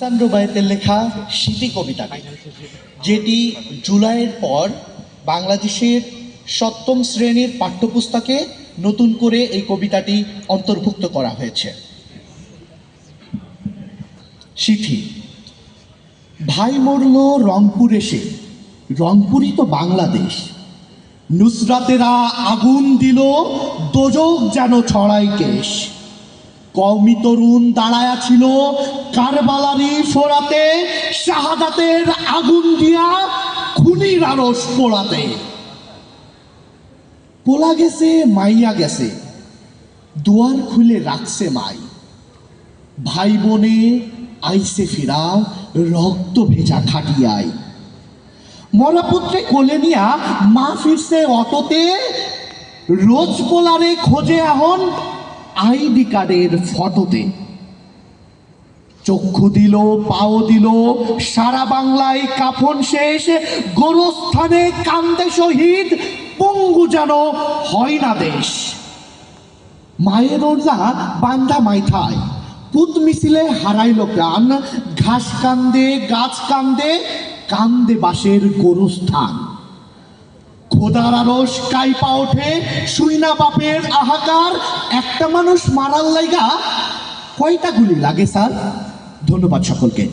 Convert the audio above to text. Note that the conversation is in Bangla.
হাসান রুবায়েতের লেখা স্মৃতি কবিতা যেটি জুলাইয়ের পর বাংলাদেশের সপ্তম শ্রেণির পাঠ্যপুস্তকে নতুন করে এই কবিতাটি অন্তর্ভুক্ত করা হয়েছে। চিঠি, ভাই মরল রংপুর এসে, রংপুরই তো বাংলাদেশ। নুসরাতেরা আগুন দিল, দোজক যেন ছড়াই কেশ। কওমি তরুণ দাঁড়ায়া ছিল কারবালারি ফোরাতে, শাহাদাতের আগুন দিয়া খুনির আরস পোড়াতে। পোলা গেছে, মাইয়া গেছে, দুয়ার খুলে রাখছে মাই। ভাই বোনে আইসে ফিরা রক্ত ভেজা খাটিয়ায়। মরাপুত্রে কোলে নিয়া মা ফিরছে অটোতে, রোজ পোলারে খোঁজে এখন আইডি কার্ডের ফটোতে চক্ষু দিল, পাও দিল, সারা বাংলায় কাফন শেষ, গোরস্থানে কান্দে শহীদ, পঙ্গু যেন হয় না দেশ। মায়ের ওরলা বান্দা মাইথায়, পুত মিছিলে হারাইল প্রাণ, ঘাস কান্দে, গাছ কান্দে কান্দে বাসের গরুস্থান। খোদার আরস কাইপা ওঠে সুইনা বাপের আহাকার। একটা মানুষ মারার লাইগা কয়টা গুলি লাগে, স্যার? ধন্যবাদ সকলকে।